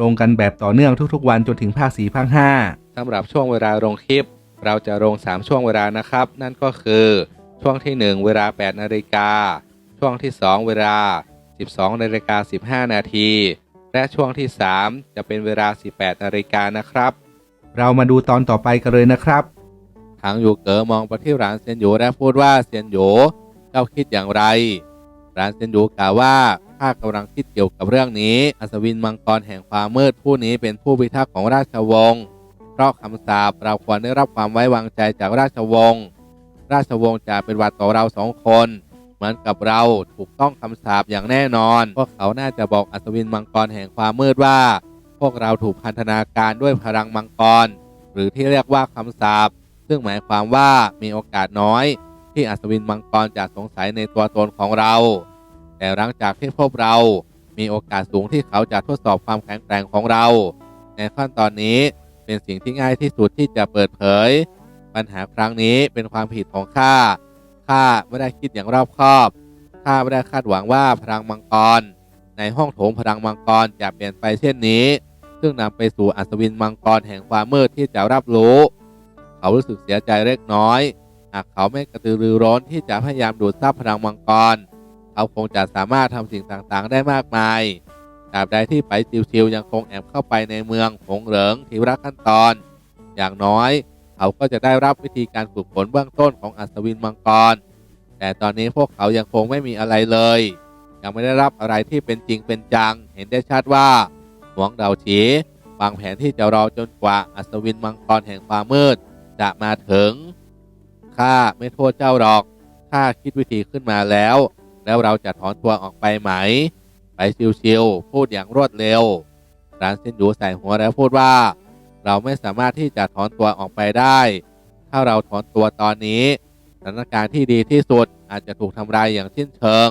ลงกันแบบต่อเนื่องทุกๆ วันจนถึงภาค4ภาค5สำหรับช่วงเวลาลงคลิป เราจะลง 3 ช่วงเวลานะครับ นั่นก็คือช่วงที่ 1 เวลา 8 นาฬิกา ช่วงที่ 2 เวลา 12 นาฬิกา 15 นาที และช่วงที่ 3 จะเป็นเวลา 18 นาฬิกานะครับ เรามาดูตอนต่อไปกันเลยนะครับทางยูเก๋อมองไปที่ร้านเซียนหยูและพูดว่าเซียนหยูเจ้าคิดอย่างไรร้านเซียนหยูกล่าวว่า ข้ากำลังคิดเกี่ยวกับเรื่องนี้ อัศวินมังกรแห่งความมืดผู้นี้เป็นผู้พิทักษ์ของราชวงศ์เพราะคำสาปเราควรได้รับความไว้วางใจจากราชวงศ์ราชวงศ์จะเป็นวัดต่อเราสองคนเหมือนกับเราถูกต้องคำสาปอย่างแน่นอน พวกเขาน่าจะบอกอัศวินมังกรแห่งความมืดว่า พวกเราถูกพันธนาการด้วยพลังมังกร หรือที่เรียกว่าคำสาปซึ่งหมายความว่ามีโอกาสน้อย ที่อัศวินมังกรจะสงสัยในตัวตนของเรา แต่หลังจากที่พบเรามีโอกาสสูงที่เขาจะทดสอบความแข็งแกร่งของเรา ในขั้นตอนนี้เป็นสิ่งที่ง่ายที่สุดที่จะเปิดเผย ปัญหาครั้งนี้เป็นความผิดของข้าข้าไม่ได้คิดอย่างรอบคอบข้าไม่ได้คาดหวังว่าพลังมังกร ในห้องโถงพลังมังกรจะเปลี่ยนไปเช่นนี้ ซึ่งนำไปสู่อัศวินมังกรแห่งความมืดที่จะรับรู้ เขารู้สึกเสียใจเล็กน้อยหากเขาไม่กระตือรือร้นที่จะพยายามดูดซับพลังมังกร เขาคงจะสามารถทำสิ่งต่างๆ ได้มากมายตราบใดที่ไปชิวๆยังคงแอบเข้าไปในเมืองหงเหลิงทีละขั้นตอน อย่างน้อย เขาก็จะได้รับวิธีการฝึกฝนเบื้องต้นของอัศวินมังกร แต่ตอนนี้พวกเขายังคงไม่มีอะไรเลย ยังไม่ได้รับอะไรที่เป็นจริงเป็นจัง เห็นได้ชัดว่าหวงเดาฉีวางแผนที่จะรอจนกว่าอัศวินมังกรแห่งความมืด จะมาถึงข้าไม่โทษเจ้าหรอกข้าคิดวิธีขึ้นมาแล้ว แล้วเราจะถอนตัวออกไปไหม ไปชิวๆพูดอย่างรวดเร็วร้านเซนหยูใส่หัวแล้วพูดว่า เราไม่สามารถที่จะถอนตัวออกไปได้ ถ้าเราถอนตัวตอนนี้สถานการณ์ที่ดีที่สุดอาจจะถูกทำลายอย่างสิ้นเชิง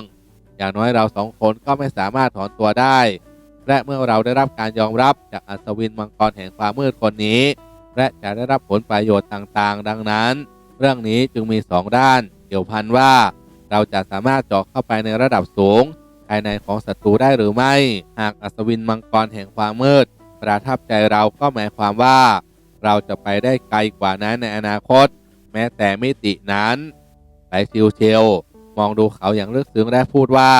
อย่างน้อยเราสองคนก็ไม่สามารถถอนตัวได้ และเมื่อเราได้รับการยอมรับจากอัศวินมังกรแห่งความมืดคนนี้ และจะได้รับผลประโยชน์ต่างๆ ดังนั้น เรื่องนี้จึงมีสองด้าน เกี่ยวพันว่า เราจะสามารถเจาะเข้าไปในระดับสูง ภายในของศัตรูได้หรือไม่ หากอัศวินมังกรแห่งความมืด ประทับใจเราก็หมายความว่า เราจะไปได้ไกลกว่านั้นในอนาคต แม้แต่มิตินั้นไปชิวเชลมองดูเขาอย่างลึกซึ้งและพูดว่า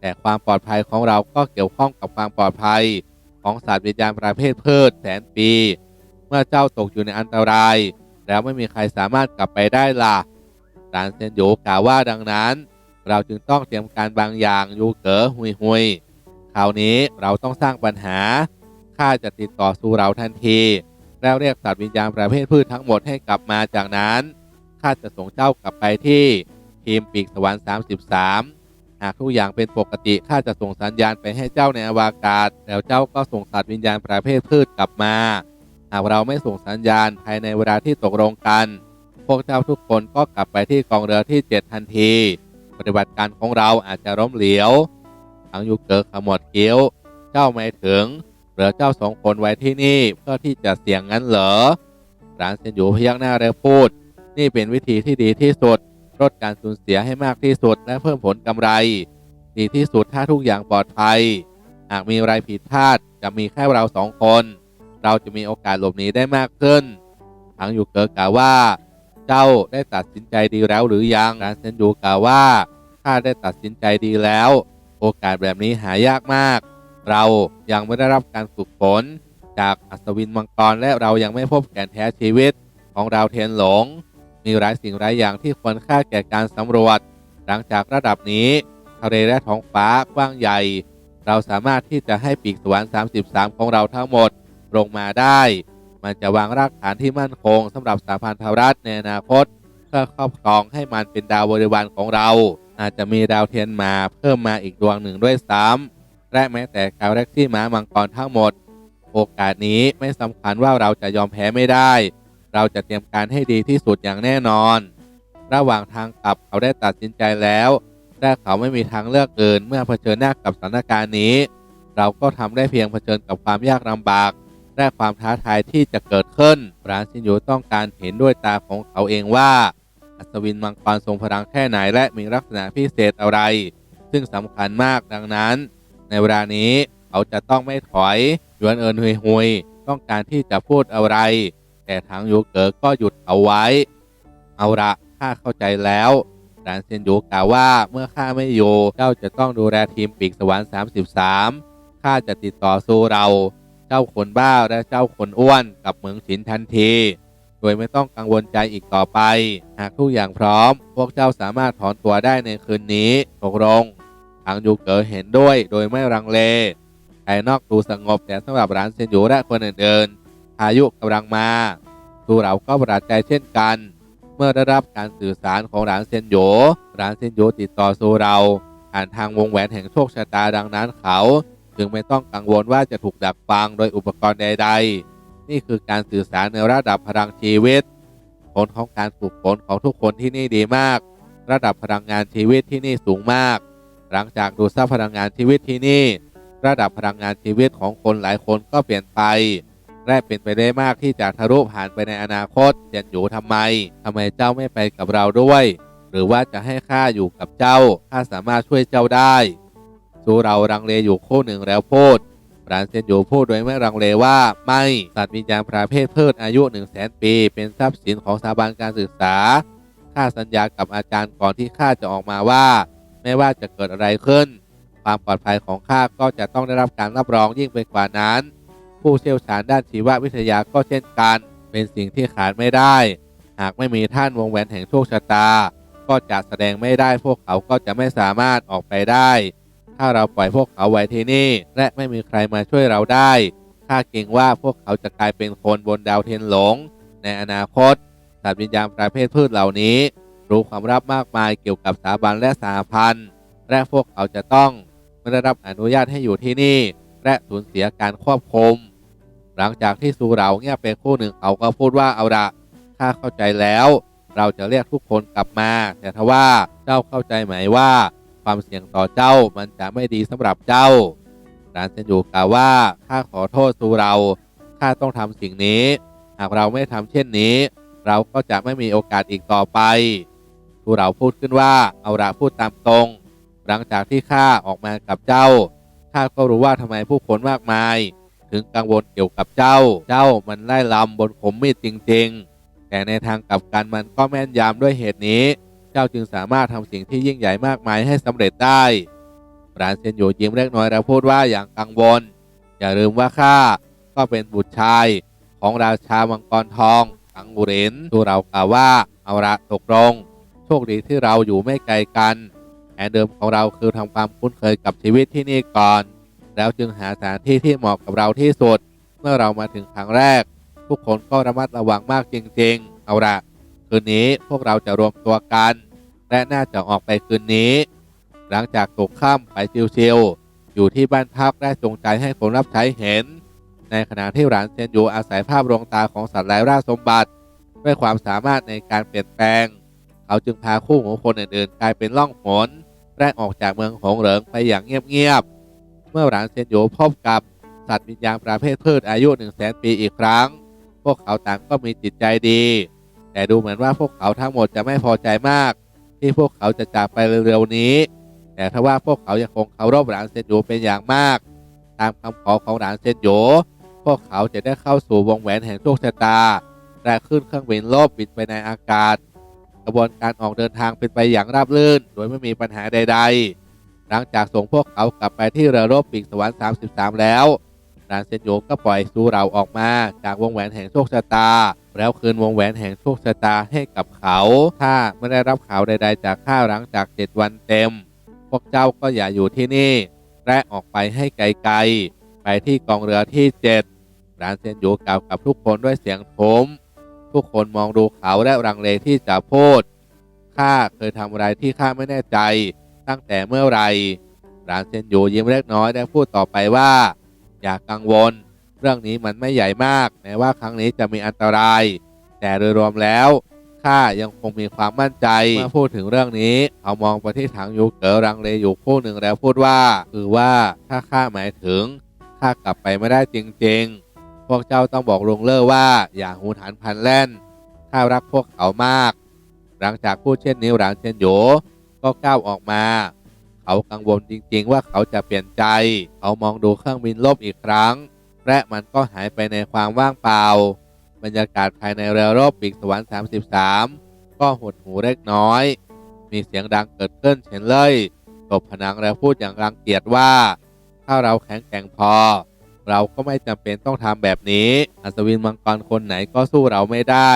แต่ความปลอดภัยของเราก็เกี่ยวข้องกับความปลอดภัย ของสัตว์วิญญาณประเภทพืชแสนปี เมื่อเจ้าตกอยู่ในอันตราย แล้วไม่มีใครสามารถกลับไปได้ล่ะ รานเซนโยกล่าวว่าดังนั้น เราจึงต้องเตรียมการบางอย่างยูเก๋อหุยหุยคราวนี้เราต้องสร้างปัญหาข้าจะติดต่อสู่เราทันที แล้วเรียกสัตว์วิญญาณประเภทพืชทั้งหมดให้กลับมาจากนั้นข้าจะส่งเจ้ากลับไปที่ทีมปีกสวรรค์33 หากทุกอย่างเป็นปกติข้าจะส่งสัญญาณไปให้เจ้าในอวกาศ แล้วเจ้าก็ส่งสัตว์วิญญาณประเภทพืชกลับมา หากเราไม่ส่งสัญญาณภายในเวลาที่ตกลงกัน พวกเจ้าทุกคนก็กลับไปที่กองเรือที่ 7 ทันที ปฏิบัติการของเราอาจจะล้มเหลวทั้งยูเกิร์ขมวดคิ้วเจ้าไม่ถึงเหลือเจ้าสองคนไว้ที่นี่เพื่อที่จะเสี่ยงงั้นเหรอร้านเซนอยู่พยักหน้าแล้วพูด นี่เป็นวิธีที่ดีที่สุดลดการสูญเสียให้มากที่สุดและเพิ่มผลกำไร ดีที่สุดถ้าทุกอย่างปลอดภัย หากมีอะไรผิดพลาดจะมีแค่เราสองคน เราจะมีโอกาสหลบหนีได้มากขึ้นทั้งยูเกิร์กล่าวว่า เจ้าได้ตัดสินใจดีแล้วหรือยังร้านเซนดูกล่าวว่าข้าได้ตัดสินใจดีแล้ว โอกาสแบบนี้หายากมาก เรายังไม่ได้รับการฝึกฝน จากอัศวินมังกรและเรายังไม่พบแก่นแท้ชีวิต ของเราเทียนหลง มีหลายสิ่งหลายอย่างที่ควรค่าแก่การสำรวจ หลังจากระดับนี้ทะเลและท้องฟ้ากว้างใหญ่ เราสามารถที่จะให้ปีกสวรรค์33 ของเราทั้งหมดลงมาได้ มันจะวางรากฐานที่มั่นคงสำหรับสาพันธรัฐในอนาคตเพื่อครอบครองให้มันเป็นดาวบริวารของเรา อาจจะมีดาวเทียนมาเพิ่มมาอีกดวงหนึ่งด้วยซ้ำและแม้แต่กาแล็กซี่ม้ามังกรทั้งหมด โอกาสนี้ไม่สำคัญว่าเราจะยอมแพ้ไม่ได้ เราจะเตรียมการให้ดีที่สุดอย่างแน่นอน ระหว่างทางกลับเขาได้ตัดสินใจแล้วและเขาไม่มีทางเลือกอื่นเมื่อเผชิญหน้ากับสถานการณ์นี้ เราก็ทำได้เพียงเผชิญกับความยากลำบาก และความท้าทายที่จะเกิดขึ้นปราชินยูต้องการเห็นด้วยตาของเขาเองว่า อัศวินมังกรทรงพลังแค่ไหนและมีลักษณะพิเศษอะไร ซึ่งสำคัญมากดังนั้น ในเวลานี้เขาจะต้องไม่ถอยยวนเอินหุยหุยต้องการที่จะพูดอะไร แต่ทางยูเก๋ก็หยุดเอาไว้ เอาละข้าเข้าใจแล้วดานเซียนยูกล่าวว่าเมื่อข้าไม่อยู่เจ้าจะต้องดูแลทีมปีกสวรรค์33ข้าจะติดต่อสู้เรา จ้าคนบ้าและเจ้าคนอ้วนกับเมืองฉินทันที โดยไม่ต้องกังวลใจอีกต่อไป หากทุกอย่างพร้อม พวกเจ้าสามารถถอนตัวได้ในคืนนี้ตกลงทางยูเก๋อเห็นด้วยโดยไม่รังเลภายนอกดูสงบแต่สำหรับร้านเซนยูและคนอื่นๆพายุกำลังมาดูเราก็ประหลาดใจเช่นกัน เมื่อได้รับการสื่อสารของร้านเซนโยร้านเซนโยติดต่อสู่เราผ่านทางวงแหวนแห่งโชคชะตาดังนั้นเขา จึงไม่ต้องกังวลว่าจะถูกดักฟังโดยอุปกรณ์ใด ๆ นี่คือการสื่อสารในระดับพลังชีวิต ผลของการฝึกฝนของทุกคนที่นี่ดีมาก ระดับพลังงานชีวิตที่นี่สูงมาก หลังจากดูซับพลังงานชีวิตที่นี่ ระดับพลังงานชีวิตของคนหลายคนก็เปลี่ยนไปและเป็นไปได้มากที่จะทะลุผ่านไปในอนาคตเจียนอยู่ทำไมทำไมเจ้าไม่ไปกับเราด้วย หรือว่าจะให้ข้าอยู่กับเจ้าข้าสามารถช่วยเจ้าได้ สู้เรารังเลอยู่คู่หนึ่งแล้วพูดปราณเซียนอยู่พูดโดยไม่รังเลว่าไม่สัตว์วิญญาณประเภทพืชอายุ1 0 0 0 0แสนปี เป็นทรัพย์สินของสถาบันการศึกษาข้าสัญญากับอาจารย์ก่อนที่ข้าจะออกมาว่า ไม่ว่าจะเกิดอะไรขึ้น ความปลอดภัยของข้าก็จะต้องได้รับการรับรองยิ่งไปกว่านั้น ผู้เชี่ยวชาญด้านชีววิทยาก็เช่นกัน เป็นสิ่งที่ขาดไม่ได้ หากไม่มีท่านวงแหวนแห่งโชคชะตา ก็จะแสดงไม่ได้พวกเขาก็จะไม่สามารถออกไปได้ ถ้าเราปล่อยพวกเขาไว้ที่นี่ และไม่มีใครมาช่วยเราได้ข้าเกรงว่าพวกเขาจะกลายเป็นคนบนดาวเทนหลง ในอนาคตสัตว์วิญญาณประเภทพืชเหล่านี้ รู้ความลับมากมายเกี่ยวกับสถาบันและสหพันธ์และพวกเขาจะต้องไม่ได้รับอนุญาตให้อยู่ที่นี่ และสูญเสียการควบคุมหลังจากที่สูเราเงียบไปคู่หนึ่งเขาก็พูดว่าเอาละข้าเข้าใจแล้ว เราจะเรียกทุกคนกลับมา แต่ทว่าเจ้าเข้าใจไหมว่า ความเสี่ยงต่อเจ้ามันจะไม่ดีสำหรับเจ้าดานเซนยูกล่าวว่าข้าขอโทษสูเราข้าต้องทำสิ่งนี้ หากเราไม่ทำเช่นนี้ เราก็จะไม่มีโอกาสอีกต่อไปสูเราพูดขึ้นว่าเอาละพูดตามตรง หลังจากที่ข้าออกมากับเจ้าข้าก็รู้ว่าทำไมผู้คนมากมาย ถึงกังวลเกี่ยวกับเจ้า เจ้ามันไล่ลำบนขมมีดจริง ๆ แต่ในทางกลับกันมันก็แม่นยำด้วยเหตุนี้ เจ้าจึงสามารถทำสิ่งที่ยิ่งใหญ่มากมายให้สำเร็จได้ปราณเซนโยยิ้มเล็กน้อยแล้วพูดว่าอย่างกังวล อย่าลืมว่าข้าก็เป็นบุตรชายของราชามังกรทองกังบุรินตัวเรากล่าวว่าเอาละตกลง โชคดีที่เราอยู่ไม่ไกลกันแผนเดิมของเราคือทำความคุ้นเคยกับชีวิตที่นี่ก่อน แล้วจึงหาสถานที่ที่เหมาะกับเราที่สุด เมื่อเรามาถึงครั้งแรก ทุกคนก็ระมัดระวังมากจริง ๆ เอาละ คืนนี้พวกเราจะรวมตัวกัน และน่าจะออกไปคืนนี้ หลังจากตกค่ำไปชิวๆอยู่ที่บ้านพักได้จงใจให้คนรับใช้เห็น ในขณะที่หลานเซนยูอาศัยภาพดวงตาของสัตว์ไร้ราชสมบัติ ด้วยความสามารถในการเปลี่ยนแปลง เขาจึงพาคู่ของคนอื่นๆ กลายเป็นล่องหนและออกจากเมืองหงเหริงไปอย่างเงียบๆเมื่อหลานเซนโยพบกับสัตว์วิญญาณประเภทพืชอายุ1 0 0 0 0แสนปีอีกครั้ง พวกเขาต่างก็มีจิตใจดี แต่ดูเหมือนว่าพวกเขาทั้งหมดจะไม่พอใจมาก ที่พวกเขาจะจากไปเร็วๆนี้ แต่ทว่าพวกเขายังคงเคารพหลานเซนโยเป็นอย่างมาก ตามคำขอของหลานเซนโยพวกเขาจะได้เข้าสู่วงแหวนแห่งโชคชะตาและขึ้นเครื่องบินโลบบินไปในอากาศกระบวนการออกเดินทางเป็นไปอย่างราบรื่น โดยไม่มีปัญหาใด ๆ หลังจากส่งพวกเขากลับไปที่เรือรบปีกสวรรค์ 33 แล้ว นานเซนโยก็ปล่อยซูเราออกมา จากวงแหวนแห่งโชคชะตา แล้วคืนวงแหวนแห่งโชคชะตาให้กับเขาถ้าไม่ได้รับข่าวใด ๆ จากข้าหลังจาก7วันเต็ม พวกเจ้าก็อย่าอยู่ที่นี่และออกไปให้ไกลๆไปที่กองเรือที่7รานเซนโยกล่าวกับทุกคนด้วยเสียงโถมทุกคนมองดูเขาและรังเลที่จะพูดข้าเคยทำอะไรที่ข้าไม่แน่ใจ ตั้งแต่เมื่อไหรรานเซนโยยิ้มเล็กน้อยและพูดต่อไปว่า อย่ากังวล เรื่องนี้มันไม่ใหญ่มากแม้ว่าครั้งนี้จะมีอันตราย แต่โดยรวมแล้วข้ายังคงมีความมั่นใจเมื่อพูดถึงเรื่องนี้เขามองไปที่ถังยูเก๋อรังเลอยู่คู่หนึ่งแล้วพูดว่า คือว่าถ้าข้าหมายถึงข้ากลับไปไม่ได้จริง ๆ พวกเจ้าต้องบอกลุงเล่อว่า อย่าหูฐานพันแล่นข้ารักพวกเขามาก หลังจากพูดเช่นนี้หลางเชนโยก็ก้าวออกมา เขากังวลจริง ๆ ว่าเขาจะเปลี่ยนใจ เขามองดูเครื่องบินลบอีกครั้ง และมันก็หายไปในความว่างเปล่า บรรยากาศภายในเรือรบปีกสวรรค์33 ก็หดหูเล็กน้อย มีเสียงดังเกิดขึ้นเช่นเลยตบผนังแล้วพูดอย่างรังเกียจว่า ถ้าเราแข็งแกร่งพอ เราก็ไม่จำเป็นต้องทำแบบนี้ อัศวินมังกรคนไหนก็สู้เราไม่ได้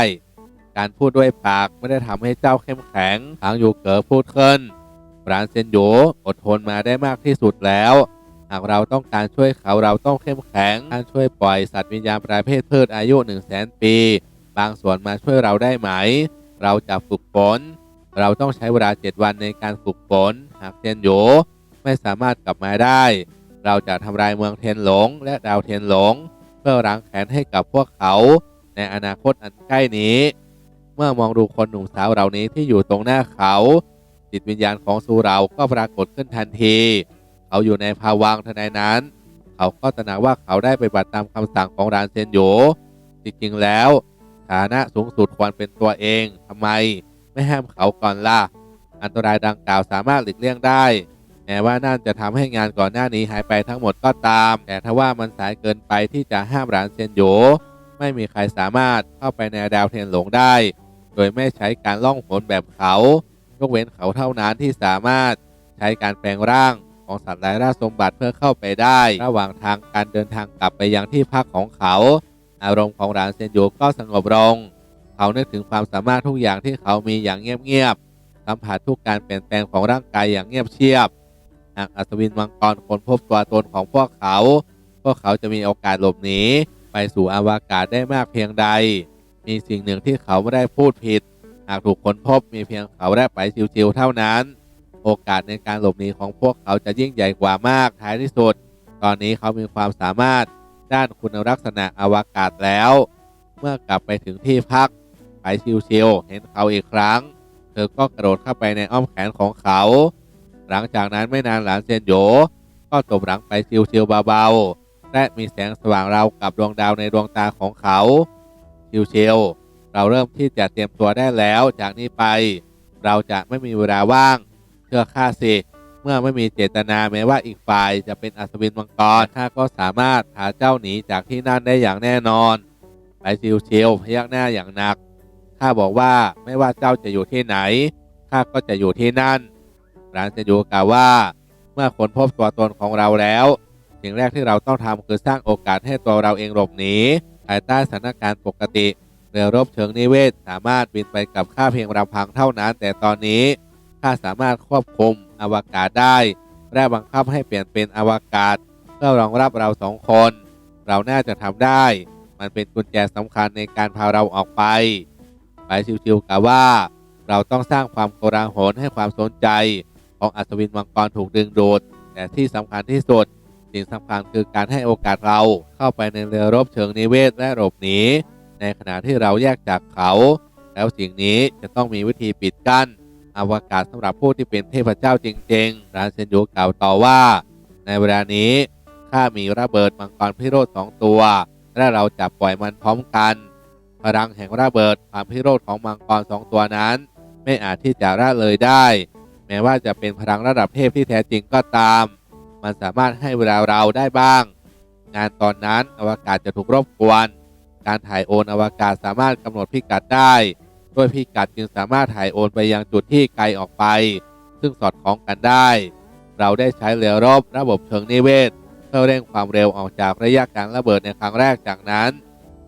การพูดด้วยปากไม่ได้ทำให้เจ้าเข้มแข็งทางยูเก๋อพูดขึ้น ราณเซนโยอดทนมาได้มากที่สุดแล้ว หากเราต้องการช่วยเขาเราต้องเข้มแข็งท่านช่วยปล่อยสัตว์วิญญาณประเภทพืชอายุ 1 0 0 0 0แสนปี บางส่วนมาช่วยเราได้ไหม เราจะฝึกฝนเราต้องใช้เวลา 7 วันในการฝึกฝนหากเซนโยไม่สามารถกลับมาได้ เราจะทำลายเมืองเทนหลงและดาวเทนหลง เพื่อล้างแค้นให้กับพวกเขาในอนาคตอันใกล้นี้ เมื่อมองดูคนหนุ่มสาวเหล่านี้ที่อยู่ตรงหน้าเขา จิตวิญญาณของสูเราก็ปรากฏขึ้นทันที เขาอยู่ในภาวังทนใดนั้น เขาก็ตระหนักว่าเขาได้ไปฏิบัติตามคำสั่งของรานเซนโยจริงๆแล้ว ฐานะสูงสุดควรเป็นตัวเองทำไม ไม่ห้ามเขาก่อนล่ะ อันตรายดังกล่าวสามารถหลีกเลี่ยงได้ แม้ว่านั่นจะทำให้งานก่อนหน้านี้หายไปทั้งหมดก็ตาม แต่ถ้าว่ามันสายเกินไปที่จะห้ามรานเซนโยไม่มีใครสามารถเข้าไปในดาวเทียนหลงได้ โดยไม่ใช้การล่องหนแบบเขา ยกเว้นเขาเท่านั้นที่สามารถใช้การแปลงร่างของสัตว์ไร้ราชสมบัติเพื่อเข้าไปได้ ระหว่างทางการเดินทางกลับไปยังที่พักของเขา อารมณ์ของรานเซนโยก็สงบลงเขานึกถึงความสามารถทุกอย่างที่เขามีอย่างเงียบๆสัมผัสทุกการเปลี่ยนแปลงของร่างกายอย่างเงียบเชียบหากอัศวินมังกรคนพบตัวตนของพวกเขา พวกเขาจะมีโอกาสหลบหนีไปสู่อวกาศได้มากเพียงใด มีสิ่งหนึ่งที่เขาไม่ได้พูดผิด หากถูกค้นพบมีเพียงเขาและไปชิวๆเท่านั้น โอกาสในการหลบหนีของพวกเขาจะยิ่งใหญ่กว่ามากท้ายที่สุด ตอนนี้เขามีความสามารถด้านคุณลักษณะอวกาศแล้ว เมื่อกลับไปถึงที่พัก ไปชิวๆเห็นเขาอีกครั้ง เธอก็กระโดดเข้าไปในอ้อมแขนของเขา หลังจากนั้นไม่นานหลานเซนโยก็ตบหลังไปชิวๆเบาๆและมีแสงสว่างราวกับดวงดาวในดวงตาของเขาชิวๆ เราเริ่มที่จะเตรียมตัวได้แล้ว จากนี้ไป เราจะไม่มีเวลาว่าง เชื่อข้าสิ เมื่อไม่มีเจตนาแม้ว่าอีกฝ่ายจะเป็นอัศวินมังกรข้าก็สามารถพาเจ้าหนีจากที่นั่นได้อย่างแน่นอน ไปชิวๆพยักหน้าอย่างหนักข้าบอกว่าไม่ว่าเจ้าจะอยู่ที่ไหนข้าก็จะอยู่ที่นั่นร้านเซนยูกล่าวว่า เมื่อคนพบตัวตนของเราแล้วสิ่งแรกที่เราต้องทำคือสร้างโอกาสให้ตัวเราเองหลบหนีภายใต้สถานการณ์ปกติ รือรบเชิงนิเวศ สามารถบินไปกับข้าเพียงลำพังเท่านั้น แต่ตอนนี้ข้าสามารถควบคุมอวกาศได้และบังคับให้เปลี่ยนเป็นอวกาศ เพื่อรองรับเราสองคน เราน่าจะทำได้ มันเป็นกุญแจสำคัญในการพาเราออกไป ไปชิวๆกล่าวว่า เราต้องสร้างความโกลาหลให้ความสนใจ ของอัศวินมังกรถูกดึงดูดแต่ที่สำคัญที่สุดสิ่งสำคัญคือการให้โอกาสเราเข้าไปในเรือรบเชิงนิเวศและหลบหนี ในขณะที่เราแยกจากเขา แล้วสิ่งนี้จะต้องมีวิธีปิดกั้นอวกาศสำหรับผู้ที่เป็นเทพเจ้าจริงๆ รานเซนยูกล่าวต่อว่า ในเวลานี้ข้ามีระเบิดมังกรพิโรธสองตัว และเราจะปล่อยมันพร้อมกัน พลังแห่งระเบิดความพิโรธของมังกรสองตัวนั้น ไม่อาจที่จะละเลยได้ แม้ว่าจะเป็นพลังระดับเทพที่แท้จริงก็ตาม มันสามารถให้เวลาเราได้บ้าง งานตอนนั้นอวกาศจะถูกรบกวน การถ่ายโอนอวกาศสามารถกำหนดพิกัดได้ด้วยพิกัดจึงสามารถถ่ายโอนไปยังจุดที่ไกลออกไป ซึ่งสอดคล้องกันได้ เราได้ใช้เรือรบระบบเชิงนิเวศเพื่อเร่งความเร็วออกจากระยะการระเบิดในครั้งแรกจากนั้น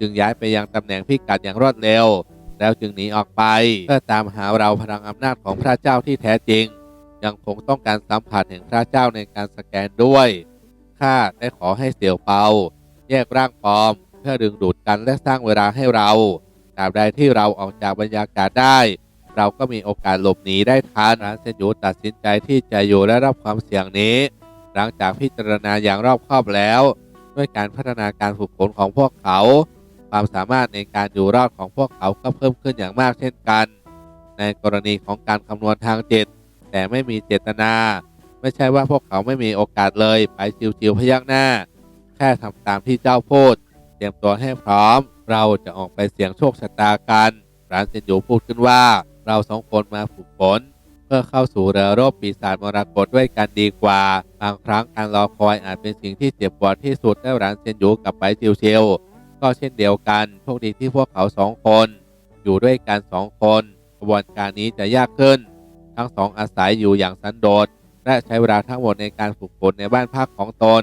จึงย้ายไปยังตำแหน่งพิกัดอย่างรวดเร็ว แล้วจึงหนีออกไปเพื่อตามหาเราพลังอำนาจของพระเจ้าที่แท้จริง ยังคงต้องการสัมผัสแห่งพระเจ้าในการสแกนด้วยข้าได้ขอให้เสี่ยวเปา แยกร่างปลอม พื่อดึงดูดกันและสร้างเวลาให้เราตราบใดที่เราออกจากบรรยากาศได้ เราก็มีโอกาสหลบหนีได้ทันร้านเซนยูตัดสินใจที่จะอยู่และรับความเสี่ยงนี้ หลังจากพิจารณาอย่างรอบคอบแล้วดด้วยการพัฒนาการฝึกฝนของพวกเขา ความสามารถในการอยู่รอดของพวกเขาก็เพิ่มขึ้นอย่างมากเช่นกัน ในกรณีของการคำนวณทางจิตแต่ไม่มีเจตนา ไม่ใช่ว่าพวกเขาไม่มีโอกาสเลยไปชิวๆพยักหน้า แค่ทำตามที่เจ้าพูด เตรียมตัวให้พร้อม เราจะออกไปเสี่ยงโชคชะตากันร้านเซนยูพูดขึ้นว่า เราสองคนมาฝึกฝนเพื่อเข้าสู่เรือรบปีศาจมรกตด้วยกันดีกว่า บางครั้งการรอคอยอาจเป็นสิ่งที่เจ็บปวดที่สุดและร้านเซนยูกลับไปชิวๆก็เช่นเดียวกันโชคดีที่พวกเขาสองคน อยู่ด้วยกันสองคนกระบวนการนี้จะยากขึ้น ทั้งสองอาศัยอยู่อย่างสันโดษและใช้เวลาทั้งหมดในการฝึกฝนในบ้านพักของตน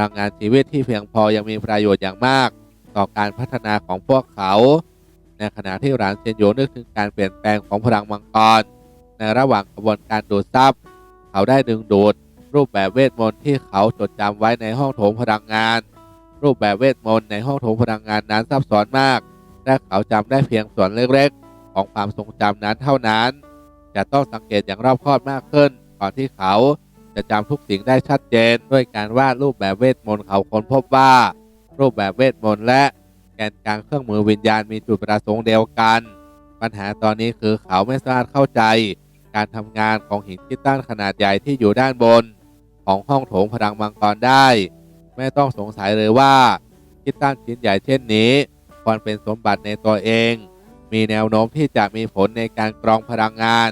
ลังงานชีวิตที่เพียงพอยังมีประโยชน์อย่างมาก ต่อการพัฒนาของพวกเขา ในขณะที่หลานเซนโยนึกถึงการเปลี่ยนแปลงของพลังมังกร ในระหว่างกระบวนการดูดซับเขาได้ดึงดูด รูปแบบเวทมนต์ที่เขาจดจำไว้ในห้องโถงพลังงาน รูปแบบเวทมนต์ในห้องโถงพลังงานนั้นซับซ้อนมากและเขาจำได้เพียงส่วนเล็กๆ ของความทรงจำนั้นเท่านั้น จะต้องสังเกตอย่างรอบคอบมากขึ้นก่อนที่เขา จะจำทุกสิ่งได้ชัดเจน ด้วยการวาดรูปแบบเวทมนต์เขาค้นพบว่า รูปแบบเวทมนต์และแกนกลางเครื่องมือวิญญาณมีจุดประสงค์เดียวกัน ปัญหาตอนนี้คือเขาไม่สามารถเข้าใจ การทำงานของหินคิตตันขนาดใหญ่ที่อยู่ด้านบน ของห้องโถงพลังมังกรได้ ไม่ต้องสงสัยเลยว่าคิตตันชิ้นใหญ่เช่นนี้ ควรเป็นสมบัติในตัวเอง มีแนวโน้มที่จะมีผลในการกรองพลังงาน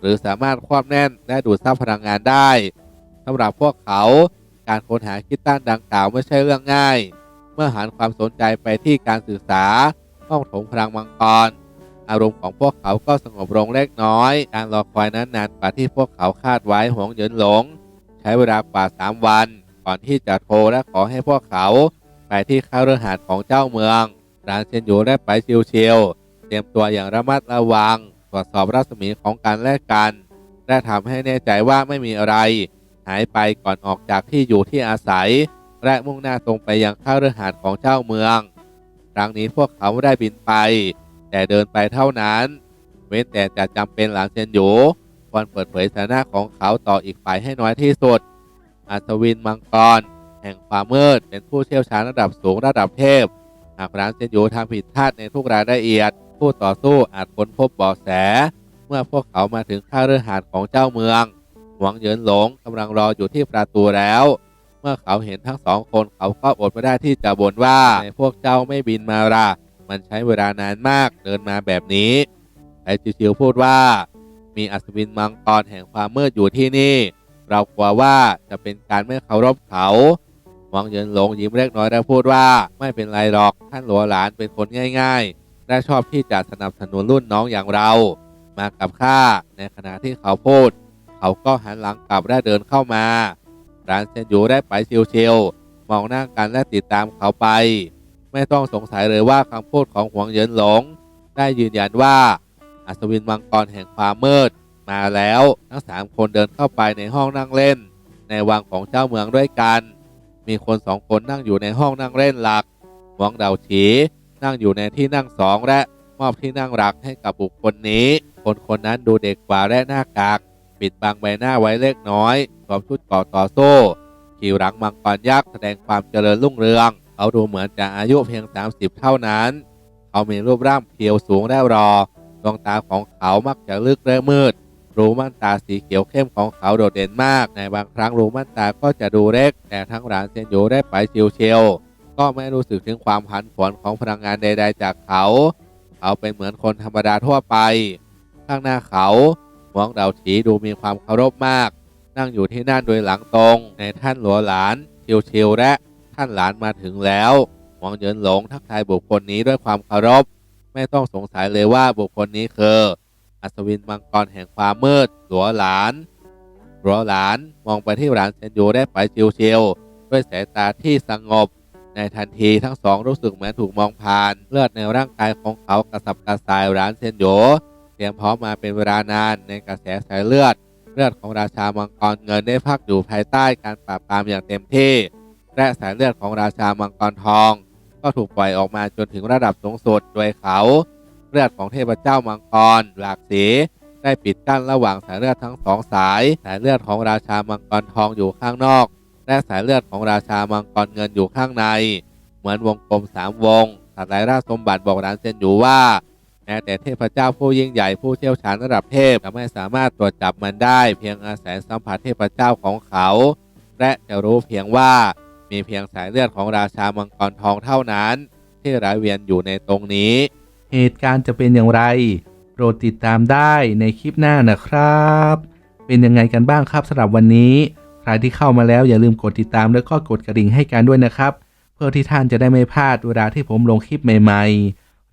หรือสามารถควบแน่นและดูดซับพลังงานได้ สำหรับพวกเขา การค้นหาคิตตันดังกล่าวไม่ใช่เรื่องง่าย เมื่อหันความสนใจไปที่การศึกษาห้องถงพลังมังกร อารมณ์ของพวกเขาก็สงบลงเล็กน้อย การรอคอยนั้นนานกว่าที่พวกเขาคาดไว้หวงเหยินหลง ใช้เวลากว่า3วัน ก่อนที่จะโทรและขอให้พวกเขา ไปที่ข้าเรือหาดของเจ้าเมืองร้านเซนอยูได้ไปชิวๆเตรียมตัวอย่างระมัดระวัง ตรวจสอบรัศมีของการแลกกัน และทำให้แน่ใจว่าไม่มีอะไร หายไปก่อนออกจากที่อยู่ที่อาศัย และมุ่งหน้าตรงไปยังข้าเรือหาดของเจ้าเมือง ครั้งนี้พวกเขาไได้บินไป แต่เดินไปเท่านั้น เว้นแต่จะจำเป็นหลานเซนยูควรเปิดเผยสถานะของเขาต่ออีกฝ่ายให้น้อยที่สุด อัศวินมังกร แห่งความมืดเป็นผู้เชี่ยวชาญระดับสูงระดับเทพ หากร้านเซนยูทำผิดพลาดในทุกรายละเอียด ผู้ต่อสู้อาจค้นพบเบาะแส เมื่อพวกเขามาถึงข้าเรือหาดของเจ้าเมือง หวังเหยินหลงกำลังรออยู่ที่ประตูแล้ว เมื่อเขาเห็นทั้งสองคนเขาก็อดไม่ได้ที่จะบ่นว่าในพวกเจ้าไม่บินมาละมันใช้เวลานานมากเดินมาแบบนี้ไอจิชิวพูดว่า มีอัศวินมังกรแห่งความมืดอยู่ที่นี่ เรากลัวว่าจะเป็นการไม่เคารพเขาหวังเหยินหลงยิ้มเล็กน้อยแล้วพูดว่าไม่เป็นไรหรอกท่านหลวหลานเป็นคนง่าย ๆ และชอบที่จะสนับสนุนรุ่นน้องอย่างเรา มากับข้าในขณะที่เขาพูด เขาก็หันหลังกลับและเดินเข้ามาร้านเซนยูได้ไปเชิวๆมองหน้ากันและติดตามเขาไป ไม่ต้องสงสัยเลยว่าคำพูดของหวงเยินหลง ได้ยืนยันว่าอัศวินมังกรแห่งความมืด มาแล้วทั้งสามคนเดินเข้าไปในห้องนั่งเล่น ในวังของเจ้าเมืองด้วยกัน มีคนสองคนนั่งอยู่ในห้องนั่งเล่นหลักหวงเดาฉีนั่งอยู่ในที่นั่งสองและมอบที่นั่งหลักให้กับบุคคลนี้ คนคนนั้นดูเด็กกว่าและหน้ากาก ปิดบังใบหน้าไว้เล็กน้อยสวมชุดเก่อต่อสู้ขี่หลังมังกรยักษ์แสดงความเจริญรุ่งเรือง เขาดูเหมือนจะอายุเพียง 30 เท่านั้น เขามีรูปร่างเพียวสูงและรอ ดวงตาของเขามักจะลึกและมืด รูม่านตาสีเขียวเข้มของเขาโดดเด่นมาก ในบางครั้งรูม่านตาก็จะดูเล็ก แต่ทั้งหลานเซนโยได้ไปเชียวๆก็ไม่รู้สึกถึงความผันผวนของพลังงานใด ๆ จากเขา เขาเป็นเหมือนคนธรรมดาทั่วไป ข้างหน้าเขา หวงเดาฉีดูมีความเคารพมาก นั่งอยู่ที่นั่นโดยหลังตรง ในท่านหลวหลานเชียวๆและท่านหลานมาถึงแล้วหวงเยินหลงทักทายบุคคลนี้ด้วยความเคารพ ไม่ต้องสงสัยเลยว่าบุคคลนี้คืออัศวินมังกรแห่งความมืดหลัวหลานหลัวหลานมองไปที่หลานเซนยูได้ไปเชียวๆด้วยสายตาที่สงบ ในทันทีทั้งสองรู้สึกเหมือนถูกมองผ่าน เลือดในร่างกายของเขากระสับกระส่ายหลานเซนโย เตรียมพร้อมมาเป็นเวลานานในกระแสสายเลือด เลือดของราชามังกรเงินได้พักอยู่ภายใต้การปราบปรามอย่างเต็มที่ และสายเลือดของราชามังกรทอง ก็ถูกปล่อยออกมาจนถึงระดับสูงสุดโดยเขาเลือดของเทพเจ้ามังกรหลากสีได้ปิดกั้นระหว่างสายเลือดทั้งสองสาย สายเลือดของราชามังกรทองอยู่ข้างนอก และสายเลือดของราชามังกรเงินอยู่ข้างใน เหมือนวงกลมสามวงสัตว์ไร้ราชสมบัติบอกรานเซนอยู่ว่า แม้แต่เทพเจ้าผู้ยิ่งใหญ่ผู้เชี่ยวชาญระดับเทพจะไม่สามารถตรวจจับมันได้ เพียงอาศัยสัมผัสเทพเจ้าของเขา และจะรู้เพียงว่ามีเพียงสายเลือดของราชามังกรทองเท่านั้น ที่ไหลเวียนอยู่ในตรงนี้ เหตุการณ์จะเป็นอย่างไร โปรดติดตามได้ในคลิปหน้านะครับ เป็นยังไงกันบ้างครับสำหรับวันนี้ ใครที่เข้ามาแล้วอย่าลืมกดติดตามแล้วก็กดกระดิ่งให้กันด้วยนะครับ เพื่อที่ท่านจะได้ไม่พลาดเวลาที่ผมลงคลิปใหม่ ๆ